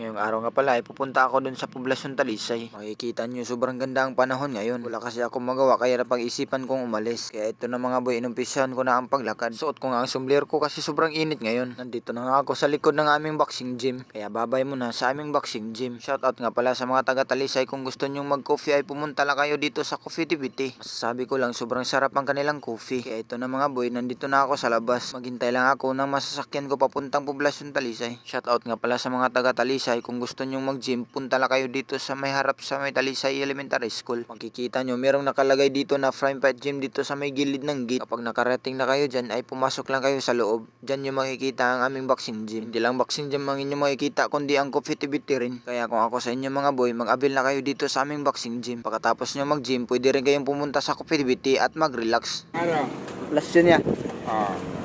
ngayong araw nga pala ay pupunta ako dun sa poblasyon Talisay. Makikita nyo sobrang ganda ang panahon ngayon. Wala kasi ako magawa kaya napag-isipan kong umalis. Kaya ito na mga boy, inumpisahan ko na ang paglakad. Suot ko nga ang sombrero ko kasi sobrang init ngayon. Nandito na nga ako sa likod ng aming boxing gym. Kaya babay mo na sa aming boxing gym. Shoutout nga pala sa mga taga Talisay kung gusto nyong mag-coffee ay pumunta lang kayo dito sa Coffee TVT. Masasabi ko lang sobrang sarap ang kanilang coffee. Kaya ito na mga boy, nandito na ako sa labas. Maghintay lang ako ng masasakyan ko papuntang poblasyon Talisay. Shoutout nga pala sa mga taga Talisay kung gusto nyong mag-gym, punta lang kayo dito sa may harap sa may Talisay Elementary School. Makikita nyo, merong nakalagay dito na Prime Fight Gym dito sa may gilid ng gate. Kapag nakarating na kayo dyan, ay pumasok lang kayo sa loob. Dyan nyo makikita ang aming boxing gym. Hindi lang boxing gym ang inyo makikita, kundi ang coffee activity rin. Kaya kung ako sa inyo mga boy, mag-avail na kayo dito sa aming boxing gym. Pagkatapos nyo mag-gym, pwede rin kayong pumunta sa coffee activity at mag-relax. Ano? Plus yun ya. Ah.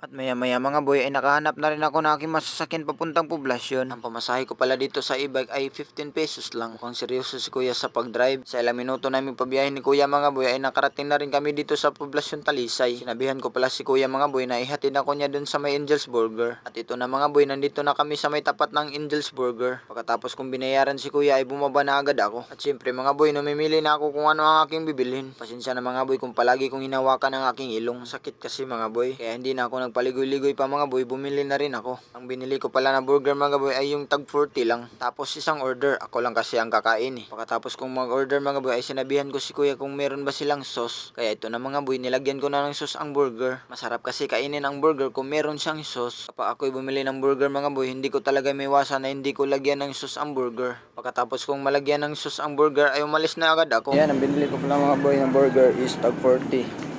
At maya maya mga boy ay nakahanap na rin ako ng aking masasakyan papuntang poblasyon. Ang pamasahe ko pala dito sa e-bike ay 15 pesos lang. Mukhang seryoso si kuya sa pag-drive. Sa ilang minuto namin pabiyahe ni kuya mga boy ay nakarating na rin kami dito sa poblasyon Talisay. Sinabihan ko pala si kuya mga boy na ihatid ako niya dun sa may Angel's Burger. At ito na mga boy, nandito na kami sa may tapat ng Angel's Burger. Pagkatapos kong binayaran si kuya ay bumaba na agad ako. At syempre mga boy, namimili na ako kung ano ang aking bibilhin. Pasensya na mga boy kung palagi kong hinawakan ang aking ilong. Sakit kasi mga boy. Kaya hindi na ako nagpaligoy-ligoy pa mga boy, bumili na rin ako. Ang binili ko pala na burger mga boy ay yung tag 40 lang. Tapos isang order, ako lang kasi ang kakain eh. Pagkatapos kong mag-order mga boy ay sinabihan ko si kuya kung meron ba silang sauce. Kaya ito na mga boy, nilagyan ko na ng sauce ang burger. Masarap kasi kainin ang burger kung meron siyang sauce. Kapag ako'y bumili ng burger mga boy, hindi ko talaga may iwasan na hindi ko lagyan ng sauce ang burger. Pagkatapos kong malagyan ng sauce ang burger ay umalis na agad ako. Yan, ang binili ko pala mga boy ng burger is tag 40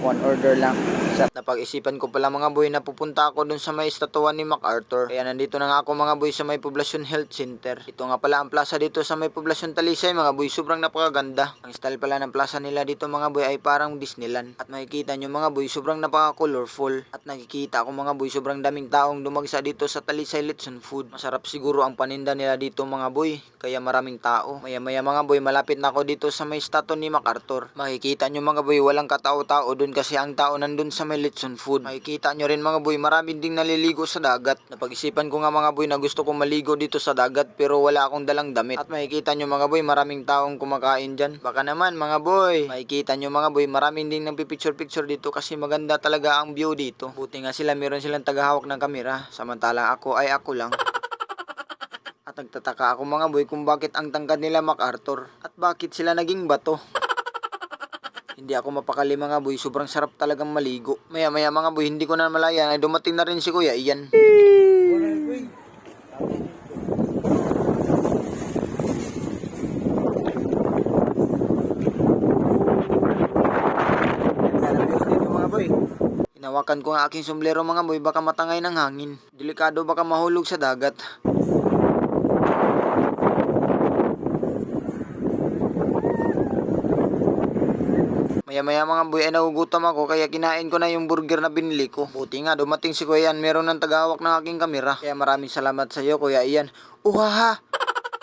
one order lang. Sa napag-isipan ko pala mga boy na pupunta ako dun sa may estatuan ni MacArthur. Kaya nandito na nga ako mga boy sa may Poblasyon Health Center. Ito nga pala ang plaza dito sa may Poblasyon Talisay mga boy. Sobrang napakaganda. Ang style pala ng plaza nila dito mga boy ay parang Disneyland. At makikita nyo mga boy sobrang napaka-colorful. At nakikita ako mga boy sobrang daming taong dumagsa dito sa Talisay Litson Food. Masarap siguro ang paninda nila dito mga boy. Kaya maraming tao. Maya maya mga boy malapit na ako dito sa may statue ni MacArthur. Makikita nyo mga boy walang katao-tao dun kasi ang tao nandun sa may Litson Food. Makikita nyo rin mga boy, marami ding naliligo sa dagat. Napag-isipan ko nga mga boy na gusto kong maligo dito sa dagat pero wala akong dalang damit. At makikita nyo mga boy, maraming taong kumakain dyan. Baka naman mga boy, makikita nyo mga boy, maraming ding nagpipicture-picture dito kasi maganda talaga ang view dito. Buti nga sila, meron silang tagahawak ng kamera. Samantalang ako ay ako lang. At nagtataka ako mga boy kung bakit ang tangkad nila MacArthur at bakit sila naging bato. Hindi ako mapakali mga boy, sobrang sarap talagang maligo. Maya maya mga boy, hindi ko na malayan ay dumating na rin si Kuya boy. Hinawakan ko ang aking sombrero mga boy, baka matangay ng hangin. Delikado baka mahulog sa dagat. Maya maya mga boy ay nagugutom ako kaya kinain ko na yung burger na binili ko. Buti nga dumating si Kuya Ian, meron ng tagahawak ng aking kamera. Kaya maraming salamat sa iyo Kuya Ian. Uhaha!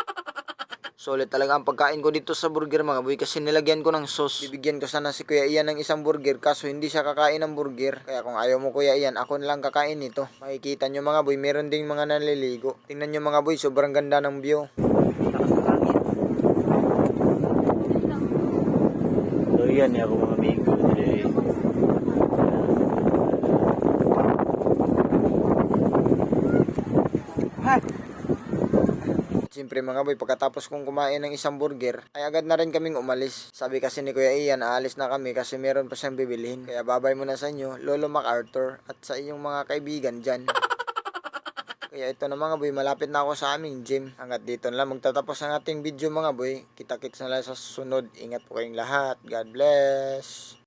Solid talaga ang pagkain ko dito sa burger mga boy kasi nilagyan ko ng sauce. Bibigyan ko sana si Kuya Ian ng isang burger kaso hindi siya kakain ng burger. Kaya kung ayaw mo Kuya Ian, ako na lang kakain nito. Makikita nyo mga boy, meron ding mga naliligo. Tingnan nyo mga boy, sobrang ganda ng view. Yan eh, ako mga amigo. Eh. Siyempre mga boy, pagkatapos kong kumain ng isang burger, ay agad na rin kaming umalis. Sabi kasi ni Kuya Ian, aalis na kami kasi meron pa siyang bibilhin. Kaya babay muna sa inyo, Lolo MacArthur, at sa inyong mga kaibigan dyan. Kaya ito na mga boy, malapit na ako sa aming gym. Hanggat dito na lang magtatapos ang ating video mga boy. Kita-kits na lang sa susunod. Ingat po kayong lahat. God bless.